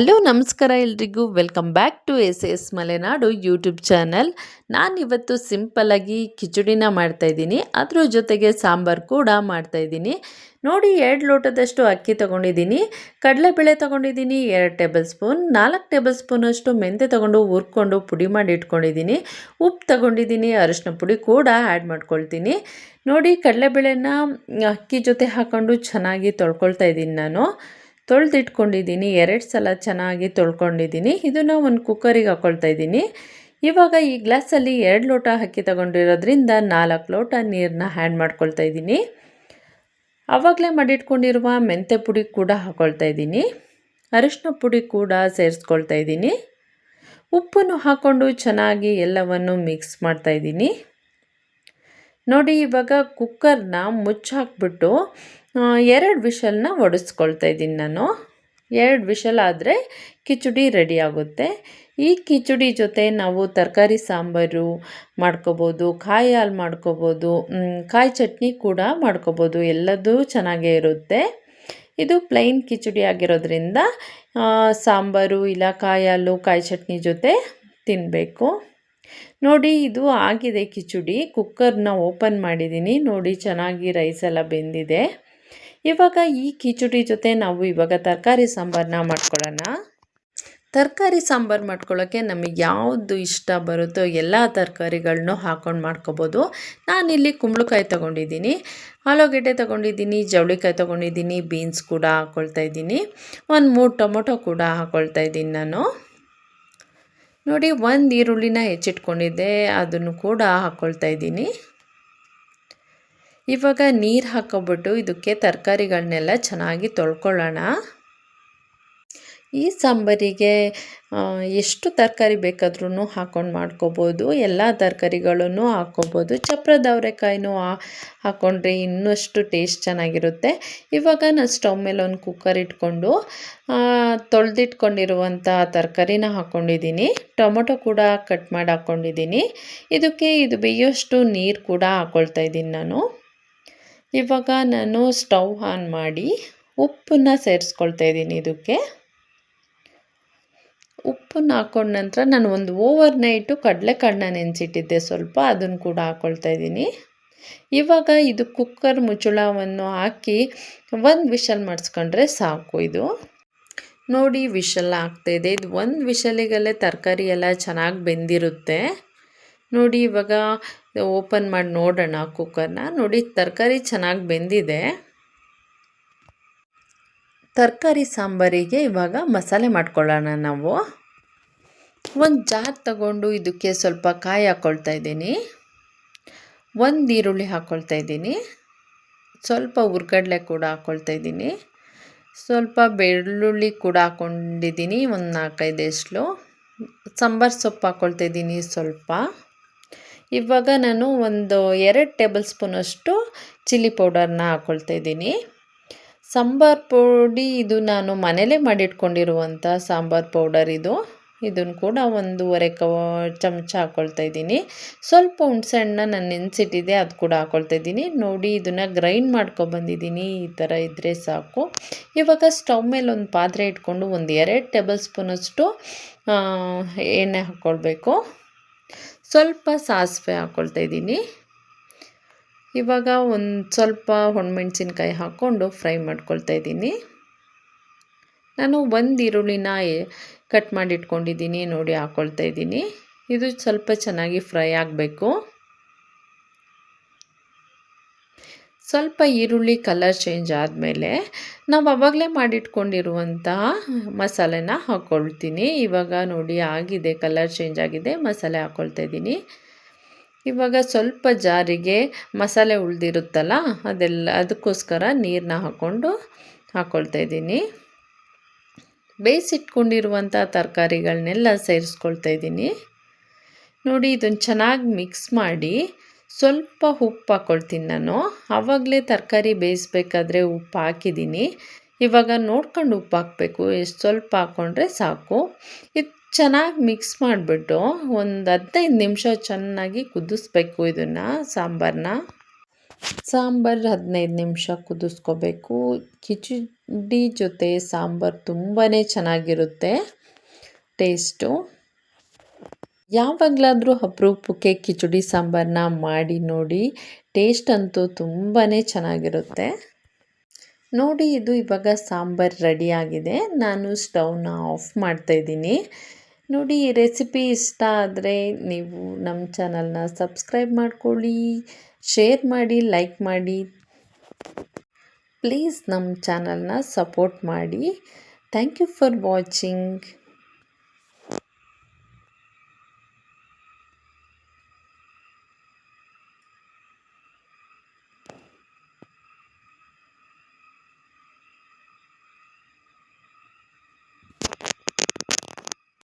Hello, ನಮಸ್ಕಾರ ಎಲ್ರಿಗೂ. Welcome back to S S Malenadu YouTube channel ನಾನಿವತ್ತು ಸಿಂಪಲ್ಲಾಗಿ ಕಿಚಡಿನ ಮಾಡ್ತಾಯಿದ್ದೀನಿ ಅದ್ರ ಜೊತೆಗೆ ಸಾಂಬಾರು ಕೂಡ ಮಾಡ್ತಾಯಿದ್ದೀನಿ ನೋಡಿ, ಎರಡು ಲೋಟದಷ್ಟು ಅಕ್ಕಿ ತೊಗೊಂಡಿದ್ದೀನಿ. ಕಡಲೆಬೇಳೆ ತೊಗೊಂಡಿದ್ದೀನಿ, ಎರಡು ಟೇಬಲ್ ಸ್ಪೂನ್ ನಾಲ್ಕು ಟೇಬಲ್ ಸ್ಪೂನಷ್ಟು ಮೆಂತೆ ತೊಗೊಂಡು ಹುರ್ಕೊಂಡು ಪುಡಿ ಮಾಡಿ ಇಟ್ಕೊಂಡಿದ್ದೀನಿ. ಉಪ್ಪು ತೊಗೊಂಡಿದ್ದೀನಿ ಅರಿಶಿನ ಪುಡಿ ಕೂಡ ಆ್ಯಡ್ ಮಾಡ್ಕೊಳ್ತೀನಿ. ನೋಡಿ, ಕಡಲೆಬೇಳೆನ ಅಕ್ಕಿ ಜೊತೆ ಹಾಕ್ಕೊಂಡು ಚೆನ್ನಾಗಿ ತೊಳ್ಕೊಳ್ತಾ ಇದ್ದೀನಿ ನಾನು. ತೊಳೆದಿಟ್ಕೊಂಡಿದ್ದೀನಿ, ಎರಡು ಸಲ ಚೆನ್ನಾಗಿ ತೊಳ್ಕೊಂಡಿದ್ದೀನಿ. ಇದನ್ನು ಒಂದು ಕುಕ್ಕರಿಗೆ ಹಾಕ್ಕೊಳ್ತಾ ಇದ್ದೀನಿ. ಇವಾಗ ಈ ಗ್ಲಾಸಲ್ಲಿ ಎರಡು ಲೋಟ ಅಕ್ಕಿ ತಗೊಂಡಿರೋದ್ರಿಂದ ನಾಲ್ಕು ಲೋಟ ನೀರನ್ನ ಹ್ಯಾಂಡ್ ಮಾಡ್ಕೊಳ್ತಾ ಇದ್ದೀನಿ. ಆವಾಗಲೇ ಮಾಡಿಟ್ಕೊಂಡಿರುವ ಮೆಂತೆ ಪುಡಿ ಕೂಡ ಹಾಕ್ಕೊಳ್ತಾ ಇದ್ದೀನಿ. ಅರಿಶಿನ ಪುಡಿ ಕೂಡ ಸೇರಿಸ್ಕೊಳ್ತಾ ಇದ್ದೀನಿ. ಉಪ್ಪನ್ನು ಹಾಕ್ಕೊಂಡು ಚೆನ್ನಾಗಿ ಎಲ್ಲವನ್ನು ಮಿಕ್ಸ್ ಮಾಡ್ತಾ ಇದ್ದೀನಿ. ನೋಡಿ, ಇವಾಗ ಕುಕ್ಕರ್ನ ಮುಚ್ಚಾಕ್ಬಿಟ್ಟು ಎರಡು ವಿಷಲ್ನ ಒಡಿಸ್ಕೊಳ್ತಾ ಇದ್ದೀನಿ ನಾನು. ಎರಡು ವಿಷಲ್ ಆದರೆ ಕಿಚಡಿ ರೆಡಿ ಆಗುತ್ತೆ. ಈ ಕಿಚಡಿ ಜೊತೆ ನಾವು ತರಕಾರಿ ಸಾಂಬಾರು ಮಾಡ್ಕೋಬೋದು, ಕಾಯಿ ಹಾಲು ಮಾಡ್ಕೋಬೋದು ಕಾಯಿ ಚಟ್ನಿ ಕೂಡ ಮಾಡ್ಕೋಬೋದು. ಎಲ್ಲದೂ ಚೆನ್ನಾಗೇ ಇರುತ್ತೆ. ಇದು ಪ್ಲೈನ್ ಕಿಚಡಿ ಆಗಿರೋದ್ರಿಂದ ಸಾಂಬಾರು ಇಲ್ಲ ಕಾಯಿ ಹಾಲು, ಕಾಯಿ ಚಟ್ನಿ ಜೊತೆ ತಿನ್ನಬೇಕು ನೋಡಿ, ಇದು ಆಗಿದೆ ಕಿಚಡಿ. ಕುಕ್ಕರ್ನ ಓಪನ್ ಮಾಡಿದ್ದೀನಿ. ನೋಡಿ, ಚೆನ್ನಾಗಿ ರೈಸ್ ಎಲ್ಲ ಬೆಂದಿದೆ. ಇವಾಗ ಈ ಕಿಚಡಿ ಜೊತೆ ನಾವು ಇವಾಗ ತರಕಾರಿ ಸಾಂಬಾರನ್ನ ಮಾಡ್ಕೊಳ್ಳೋಣ. ತರಕಾರಿ ಸಾಂಬಾರು ಮಾಡ್ಕೊಳ್ಳೋಕ್ಕೆ ನಮಗೆ ಯಾವುದು ಇಷ್ಟ ಬರುತ್ತೋ ಎಲ್ಲ ತರಕಾರಿಗಳನ್ನೂ ಹಾಕ್ಕೊಂಡು ಮಾಡ್ಕೋಬೋದು. ನಾನಿಲ್ಲಿ ಕುಂಬಳಕಾಯಿ ತೊಗೊಂಡಿದ್ದೀನಿ, ಆಲೂಗೆಡ್ಡೆ ತೊಗೊಂಡಿದ್ದೀನಿ, ಜವಳಿಕಾಯಿ ತೊಗೊಂಡಿದ್ದೀನಿ, ಬೀನ್ಸ್ ಕೂಡ ಹಾಕ್ಕೊಳ್ತಾ ಇದ್ದೀನಿ. ಒಂದು ಮೂರು ಟೊಮೊಟೊ ಕೂಡ ಹಾಕ್ಕೊಳ್ತಾ ಇದ್ದೀನಿ ನಾನು. ನೋಡಿ, ಒಂದು ಈರುಳ್ಳಿನ ಹೆಚ್ಚಿಟ್ಕೊಂಡಿದ್ದೆ, ಅದನ್ನು ಕೂಡ ಹಾಕ್ಕೊಳ್ತಾ ಇದ್ದೀನಿ. ಇವಾಗ ನೀರು ಹಾಕೋಬಿಟ್ಟು ಇದಕ್ಕೆ ತರಕಾರಿಗಳನ್ನೆಲ್ಲ ಚೆನ್ನಾಗಿ ತೊಳ್ಕೊಳ್ಳೋಣ. ಈ ಸಾಂಬಾರಿಗೆ ಎಷ್ಟು ತರಕಾರಿ ಬೇಕಾದ್ರೂ ಹಾಕ್ಕೊಂಡು ಮಾಡ್ಕೋಬೋದು, ಎಲ್ಲ ತರಕಾರಿಗಳನ್ನು ಹಾಕ್ಕೋಬೋದು ಚಪ್ರದವರೆಕಾಯಿನೂ ಹಾಕ್ಕೊಂಡ್ರೆ ಇನ್ನಷ್ಟು ಟೇಸ್ಟ್ ಚೆನ್ನಾಗಿರುತ್ತೆ. ಇವಾಗ ನಾನು ಸ್ಟವ್ ಮೇಲೆ ಒಂದು ಕುಕ್ಕರ್ ಇಟ್ಕೊಂಡು ತೊಳೆದಿಟ್ಕೊಂಡಿರುವಂಥ ತರಕಾರಿನ ಹಾಕ್ಕೊಂಡಿದ್ದೀನಿ ಟೊಮೊಟೊ ಕೂಡ ಕಟ್ ಮಾಡಿ ಹಾಕ್ಕೊಂಡಿದ್ದೀನಿ ಇದಕ್ಕೆ ಇದು ಬೇಯೋಷ್ಟು ನೀರು ಕೂಡ ಹಾಕ್ಕೊಳ್ತಾ ಇದ್ದೀನಿ ನಾನು. ಇವಾಗ ನಾನು ಸ್ಟವ್ ಆನ್ ಮಾಡಿ ಉಪ್ಪನ್ನ ಸೇರಿಸ್ಕೊಳ್ತಾ ಇದ್ದೀನಿ ಇದಕ್ಕೆ. ಉಪ್ಪನ್ನು ಹಾಕೊಂಡ ನಂತರ ನಾನು ಒಂದು ಓವರ್ ನೈಟು ಕಡಲೆಕಾಳನ್ನ ನೆನೆಸಿಟ್ಟಿದ್ದೆ ಸ್ವಲ್ಪ, ಅದನ್ನು ಕೂಡ ಹಾಕ್ಕೊಳ್ತಾ ಇದ್ದೀನಿ. ಇವಾಗ ಇದು ಕುಕ್ಕರ್ ಮುಚ್ಚಳವನ್ನು ಹಾಕಿ ಒಂದು ವಿಷಲ್ ಮಾಡಿಸ್ಕೊಂಡ್ರೆ ಸಾಕು ಇದು. ನೋಡಿ, ವಿಷಲ್ ಆಗ್ತಾಯಿದೆ ಇದು ಒಂದು ವಿಷಲಿಗಲ್ಲೇ ತರಕಾರಿ ಎಲ್ಲ ಚೆನ್ನಾಗಿ ಬೆಂದಿರುತ್ತೆ. ನೋಡಿ, ಇವಾಗ ಓಪನ್ ಮಾಡಿ ನೋಡೋಣ ಕುಕ್ಕರ್ನ. ನೋಡಿ, ತರಕಾರಿ ಚೆನ್ನಾಗಿ ಬೆಂದಿದೆ. ತರಕಾರಿ ಸಾಂಬಾರಿಗೆ ಇವಾಗ ಮಸಾಲೆ ಮಾಡ್ಕೊಳ್ಳೋಣ ನಾವು. ಒಂದು ಜಾರ್ ತಗೊಂಡು ಇದಕ್ಕೆ ಸ್ವಲ್ಪ ಕಾಯಿ ಹಾಕ್ಕೊಳ್ತಾ ಇದ್ದೀನಿ. ಒಂದು ಈರುಳ್ಳಿ ಹಾಕ್ಕೊಳ್ತಾ ಇದ್ದೀನಿ. ಸ್ವಲ್ಪ ಹುರ್ಗಡ್ಲೆ ಕೂಡ ಹಾಕ್ಕೊಳ್ತಾ ಇದ್ದೀನಿ. ಸ್ವಲ್ಪ ಬೆಳ್ಳುಳ್ಳಿ ಕೂಡ ಹಾಕ್ಕೊಂಡಿದ್ದೀನಿ ಒಂದು ನಾಲ್ಕೈದು ಎಷ್ಟು ಸಾಂಬಾರು ಸೊಪ್ಪು ಹಾಕ್ಕೊಳ್ತಾ ಇದ್ದೀನಿ ಸ್ವಲ್ಪ. ಇವಾಗ ನಾನು ಒಂದು ಎರಡು ಟೇಬಲ್ ಸ್ಪೂನಷ್ಟು ಚಿಲ್ಲಿ ಪೌಡರ್ನ ಹಾಕ್ಕೊಳ್ತಾ ಇದ್ದೀನಿ. ಸಾಂಬಾರ್ ಪುಡಿ ಇದು ನಾನು ಮನೇಲೇ ಮಾಡಿಟ್ಕೊಂಡಿರುವಂಥ ಸಾಂಬಾರ್ ಪೌಡರ್ ಇದು. ಇದನ್ನು ಕೂಡ ಒಂದೂವರೆ ಕವ ಚಮಚ ಹಾಕ್ಕೊಳ್ತಾ ಇದ್ದೀನಿ. ಸ್ವಲ್ಪ ಹುಣ್ಸೆಹಣ್ಣ ನಾನು ನೆನೆಸಿಟ್ಟಿದೆ ಅದು ಕೂಡ ಹಾಕ್ಕೊಳ್ತಾ ಇದ್ದೀನಿ. ನೋಡಿ, ಇದನ್ನು ಗ್ರೈಂಡ್ ಮಾಡ್ಕೊಬಂದಿದ್ದೀನಿ ಈ ಥರ ಇದ್ದರೆ ಸಾಕು. ಇವಾಗ ಸ್ಟವ್ ಮೇಲೆ ಒಂದು ಪಾತ್ರೆ ಇಟ್ಕೊಂಡು ಒಂದು ಎರಡು ಟೇಬಲ್ ಸ್ಪೂನಷ್ಟು ಎಣ್ಣೆ ಹಾಕ್ಕೊಳ್ಬೇಕು ಸ್ವಲ್ಪ ಸಾಸಿವೆ ಹಾಕ್ಕೊಳ್ತಾ ಇದ್ದೀನಿ. ಇವಾಗ ಒಂದು ಸ್ವಲ್ಪ ಹೊಣಮೆಣ್ಸಿನ್ಕಾಯಿ ಹಾಕ್ಕೊಂಡು ಫ್ರೈ ಮಾಡ್ಕೊಳ್ತಾ ಇದ್ದೀನಿ. ನಾನು ಒಂದು ಈರುಳ್ಳಿನ ಕಟ್ ಮಾಡಿಟ್ಕೊಂಡಿದ್ದೀನಿ, ನೋಡಿ ಹಾಕ್ಕೊಳ್ತಾ ಇದ್ದೀನಿ. ಇದು ಸ್ವಲ್ಪ ಚೆನ್ನಾಗಿ ಫ್ರೈ ಆಗಬೇಕು. ಸ್ವಲ್ಪ ಈರುಳ್ಳಿ ಕಲರ್ ಚೇಂಜ್ ಆದಮೇಲೆ ನಾವು ಅವಾಗಲೇ ಮಾಡಿಟ್ಕೊಂಡಿರುವಂತಹ ಮಸಾಲೆನ ಹಾಕ್ಕೊಳ್ತೀನಿ ಇವಾಗ ನೋಡಿ ಆಗಿದೆ ಕಲರ್ ಚೇಂಜ್ ಆಗಿದೆ, ಮಸಾಲೆ ಹಾಕ್ಕೊಳ್ತಾ ಇದ್ದೀನಿ. ಇವಾಗ ಸ್ವಲ್ಪ ಜಾರಿಗೆ ಮಸಾಲೆ ಉಳಿದಿರುತ್ತಲ್ಲ, ಅದೆಲ್ಲ ಅದಕ್ಕೋಸ್ಕರ ನೀರನ್ನ ಹಾಕ್ಕೊಂಡು ಹಾಕ್ಕೊಳ್ತಾ ಇದ್ದೀನಿ. ಬೇಯಿಸಿಟ್ಕೊಂಡಿರುವಂಥ ತರಕಾರಿಗಳನ್ನೆಲ್ಲ ಸೇರಿಸ್ಕೊಳ್ತಾ ಇದ್ದೀನಿ. ನೋಡಿ ಇದನ್ನು ಚೆನ್ನಾಗಿ ಮಿಕ್ಸ್ ಮಾಡಿ ಸ್ವಲ್ಪ ಉಪ್ಪು ಹಾಕ್ಕೊಳ್ತೀನಿ ನಾನು. ಆವಾಗಲೇ ತರಕಾರಿ ಬೇಯಿಸ್ಬೇಕಾದ್ರೆ ಉಪ್ಪು ಹಾಕಿದ್ದೀನಿ. ಇವಾಗ ನೋಡ್ಕೊಂಡು ಉಪ್ಪು ಹಾಕಬೇಕು. ಎಷ್ಟು ಸ್ವಲ್ಪ ಹಾಕ್ಕೊಂಡ್ರೆ ಸಾಕು. ಇದು ಚೆನ್ನಾಗಿ ಮಿಕ್ಸ್ ಮಾಡಿಬಿಟ್ಟು ಒಂದು ಹದಿನೈದು ನಿಮಿಷ ಚೆನ್ನಾಗಿ ಕುದಿಸ್ಬೇಕು ಇದನ್ನು ಸಾಂಬಾರನ್ನ ಸಾಂಬಾರು ಹದಿನೈದು ನಿಮಿಷ ಕುದಿಸ್ಕೋಬೇಕು. ಕಿಚಡಿ ಜೊತೆ ಸಾಂಬಾರು ತುಂಬಾ ಚೆನ್ನಾಗಿರುತ್ತೆ. ಟೇಸ್ಟು. ಯಾವಾಗಲಾದರೂ ಅಪರೂಪಕ್ಕೆ ಕಿಚಡಿ ಸಾಂಬಾರನ್ನ ಮಾಡಿ ನೋಡಿ ಟೇಸ್ಟ್ ಅಂತೂ ತುಂಬಾ ಚೆನ್ನಾಗಿರುತ್ತೆ. ನೋಡಿ, ಇದು ಇವಾಗ ಸಾಂಬಾರು ರೆಡಿಯಾಗಿದೆ ನಾನು ಸ್ಟವ್ನ ಆಫ್ ಮಾಡ್ತಾಯಿದ್ದೀನಿ ನೋಡಿ, ಈ ರೆಸಿಪಿ ಇಷ್ಟ ಆದರೆ ನೀವು ನಮ್ಮ ಚಾನಲ್ನ ಸಬ್ಸ್ಕ್ರೈಬ್ ಮಾಡ್ಕೊಳ್ಳಿ ಶೇರ್ ಮಾಡಿ ಲೈಕ್ ಮಾಡಿ. ಪ್ಲೀಸ್ ನಮ್ಮ ಚಾನಲ್ನ ಸಪೋರ್ಟ್ ಮಾಡಿ. Thank you for watching